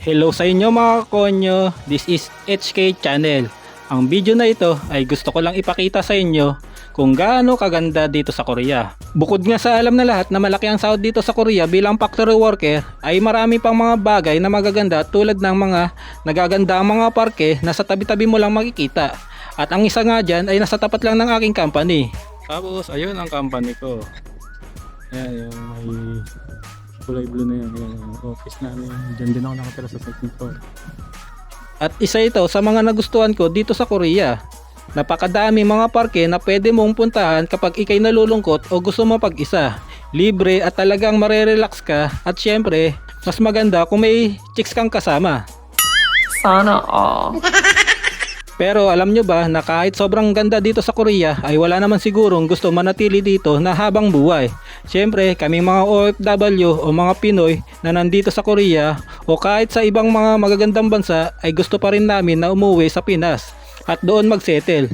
Hello sa inyo mga konyo, this is HK Channel. Ang video na ito ay gusto ko lang ipakita sa inyo kung gaano kaganda dito sa Korea. Bukod nga sa alam na lahat na malaki ang sahod dito sa Korea bilang factory worker, ay marami pang mga bagay na magaganda tulad ng mga nagaganda ang mga parke na sa tabi-tabi mo lang makikita. At ang isa nga dyan ay nasa tapat lang ng aking company. Tapos ayun ang company ko. Yan yung may kulay blue na yan. Yan yung office namin. Diyan din ako nakatira sa second floor. At isa ito sa mga nagustuhan ko dito sa Korea. Napakadami mga parke na pwede mong puntahan kapag ikay nalulungkot o gusto mo pag-isa. Libre at talagang marerelax ka at syempre, mas maganda kung may chicks kang kasama. Sana all. Pero alam nyo ba na kahit sobrang ganda dito sa Korea ay wala naman sigurong gusto manatili dito na habang buhay. Siyempre kaming mga OFW o mga Pinoy na nandito sa Korea o kahit sa ibang mga magagandang bansa ay gusto pa rin namin na umuwi sa Pinas at doon magsettle.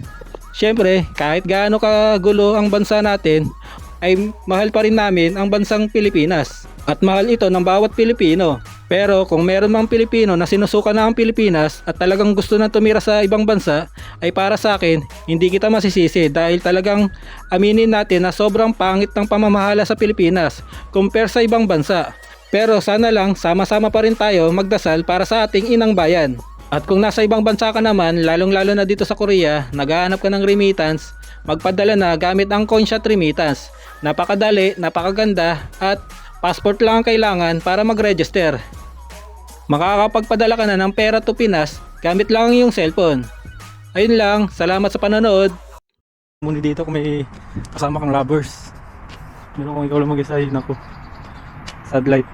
Siyempre kahit gaano kagulo ang bansa natin ay mahal pa rin namin ang bansang Pilipinas. At mahal ito ng bawat Pilipino. Pero kung meron mang Pilipino na sinusuka na ang Pilipinas at talagang gusto na tumira sa ibang bansa, ay para sa akin, hindi kita masisisi dahil talagang aminin natin na sobrang pangit ng pamamahala sa Pilipinas compare sa ibang bansa. Pero sana lang sama-sama pa rin tayo magdasal para sa ating inang bayan. At kung nasa ibang bansa ka naman, lalong-lalo na dito sa Korea, naghahanap ka ng remittance, magpadala na gamit ang CoinShot Remittance. Napakadali, napakaganda, at passport lang ang kailangan para mag-register. Makakapagpadala ka na ng pera to Pinas gamit lang ang iyong cellphone. Ayun lang, salamat sa panonood. Muna dito kung may kasama kang lovers. Meron kung ikaw lang mag-isa, yun ako. Sad light.